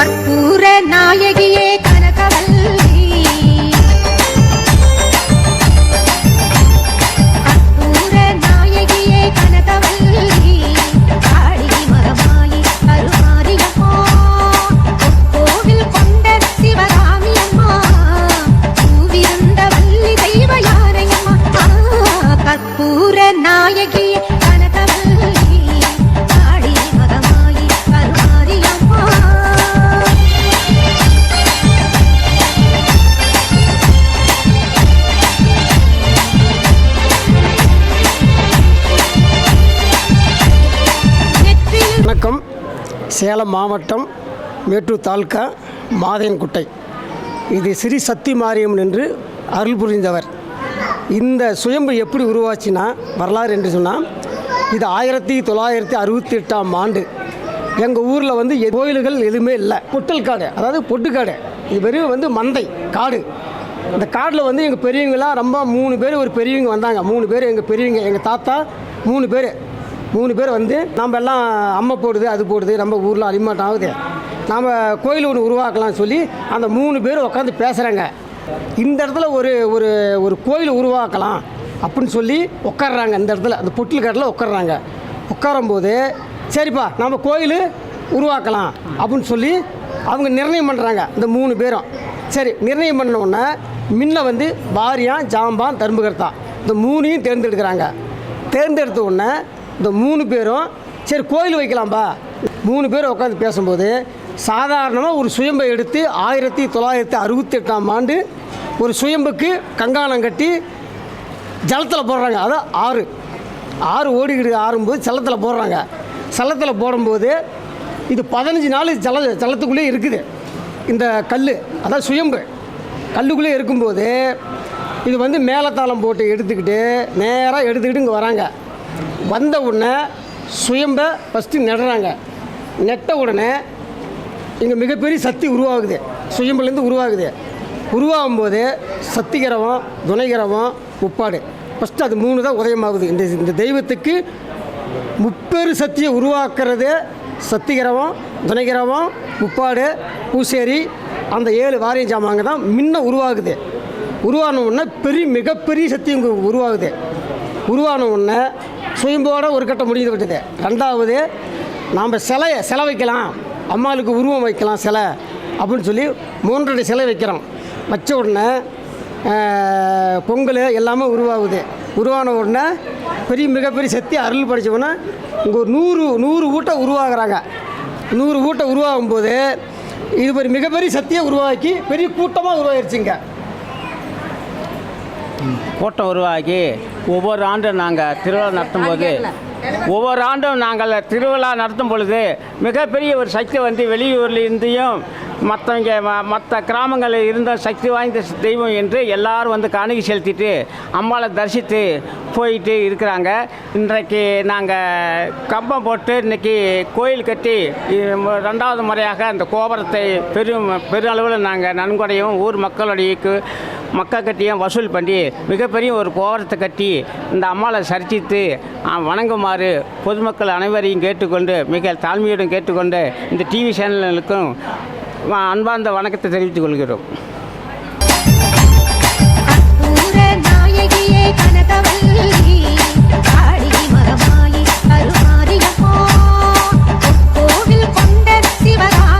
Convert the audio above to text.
கற்பூர நாயகியே. வணக்கம். சேலம் மாவட்டம் மேட்டூர் தாலுக்கா மாதையன்குட்டை இது ஸ்ரீ சக்தி மாரியம்மன் என்று அருள் புரிந்தவர். இந்த சுயம்பு எப்படி உருவாச்சுன்னா வரலாறு என்று சொன்னால் இது ஆயிரத்தி தொள்ளாயிரத்தி அறுபத்தி எட்டாம் ஆண்டு. எங்கள் ஊரில் வந்து எ- கோயில்கள் எதுவுமே இல்லை. பொட்டல் காடு அதாவது பொட்டுக்காடு இது வெறும் வந்து மந்தை காடு. இந்த காட்டில் வந்து எங்கள் பெரியவங்களாம் ரொம்ப மூணு பேர் ஒரு பெரியவங்க வந்தாங்க. மூணு பேர் எங்கள் பெரியவங்க எங்கள் தாத்தா மூணு பேர். மூணு பேர் வந்து நம்ம எல்லாம் அம்மை போடுது அது போடுது நம்ம ஊரில் அலிமாட்டம் ஆகுது. நாம் கோயில் ஒன்று உருவாக்கலாம்னு சொல்லி அந்த மூணு பேர் உட்காந்து பேசுகிறாங்க இந்த இடத்துல ஒரு ஒரு ஒரு கோயில் உருவாக்கலாம் அப்படின்னு சொல்லி உட்காடுறாங்க இந்த இடத்துல அந்த பொட்டில் காட்டில் உட்காடுறாங்க உட்காரும்போது சரிப்பா நம்ம கோயில் உருவாக்கலாம் அப்படின்னு சொல்லி அவங்க நிர்ணயம் பண்ணுறாங்க இந்த மூணு பேரும். சரி நிர்ணயம் பண்ண உடனே முன்ன வந்து பாரியான் ஜாம்பான் தர்மகர்த்தா இந்த மூணையும் தேர்ந்தெடுக்கிறாங்க. தேர்ந்தெடுத்த உடனே இந்த மூணு பேரும் சரி கோயில் வைக்கலாம்பா. மூணு பேர் உட்காந்து பேசும்போது சாதாரணமாக ஒரு சுயம்பை எடுத்து ஆயிரத்தி தொள்ளாயிரத்தி அறுபத்தி எட்டாம் ஆண்டு ஒரு சுயம்புக்கு கங்காணம் கட்டி ஜலத்தில் போடுறாங்க. அதான் ஆறு. ஆறு ஓடிக்கிட்டு ஆறும்போது செல்லத்தில் போடுறாங்க. செல்லத்தில் போடும்போது இது பதினஞ்சு நாள் ஜல ஜலத்துக்குள்ளே இருக்குது. இந்த கல் அதான் சுயம்பு. கல்லுக்குள்ளே இருக்கும்போது இது வந்து மேலத்தாளம் போட்டு எடுத்துக்கிட்டு நேராக எடுத்துக்கிட்டு இங்கே வராங்க. வந்த உடனே சுயம்பை ஃபஸ்ட்டு நடுறாங்க. நெட்ட உடனே இங்கே மிகப்பெரிய சக்தி உருவாகுது. சுயம்புலேருந்து உருவாகுது. உருவாகும் போது சத்திகரவம் துணைகரவம் முப்பாடு. ஃபஸ்ட்டு அது மூணு தான் உதயமாகுது. இந்த இந்த தெய்வத்துக்கு முப்பெரு சக்தியை உருவாக்குறது சத்திகரவம் துணைகரவம் முப்பாடு பூசேரி அந்த ஏழு வாரிய ஜாமாங்க தான் முன்ன உருவாகுது. உருவான உடனே பெரிய மிகப்பெரிய சக்தி இங்கே உருவாகுது. உருவான உடனே சுயம்போட ஒரு கட்டம் முடிந்து விட்டது. ரெண்டாவது நாம் சிலையை சிலை வைக்கலாம். அம்மாளுக்கு உருவம் வைக்கலாம் சிலை அப்படின்னு சொல்லி மூன்றரை சிலை வைக்கிறோம். வச்ச உடனே பொங்கல் எல்லாமே உருவாகுது. உருவான உடனே பெரிய மிகப்பெரிய சக்தி அருள் படித்த இங்கே ஒரு நூறு நூறு ஊட்டை உருவாகிறாங்க. நூறு ஊட்டை உருவாகும் போது இது ஒரு மிகப்பெரிய சக்தியை உருவாக்கி பெரிய கூட்டமாக உருவாயிருச்சுங்க கூட்டம் உருவாகி ஒவ்வொரு ஆண்டும் நாங்கள் திருவிழா நடத்தும் போது ஒவ்வொரு ஆண்டும் நாங்கள் திருவிழா நடத்தும் பொழுது மிகப்பெரிய ஒரு சக்தி வந்து வெளியூரில் இருந்தையும் மற்றவங்க மற்ற கிராமங்களில் இருந்த சக்தி வாய்ந்த தெய்வம் என்று எல்லாரும் வந்து காணிக்கை செலுத்திட்டு அம்பாளை தரிசித்து போயிட்டு இருக்கிறாங்க. இன்றைக்கு நாங்கள் கம்பம் போட்டு இன்றைக்கி கோயில் கட்டி ரெண்டாவது முறையாக அந்த கோபுரத்தை பெரும் பெருளவில் நாங்கள் நன்கொடையும் ஊர் மக்களுடைய மக்கா கட்டியும் வசூல் பண்ணி மிகப்பெரிய ஒரு கோபுரத்தை கட்டி இந்த அம்மாவை சரிச்சித்து வணங்குமாறு பொதுமக்கள் அனைவரையும் கேட்டுக்கொண்டு மிக தாழ்மையுடன் கேட்டுக்கொண்டு இந்த டிவி சேனல்களுக்கும் அன்பார்ந்த வணக்கத்தை தெரிவித்துக் கொள்கிறோம். மகமாயி கோவில் கொண்ட சிவகாமி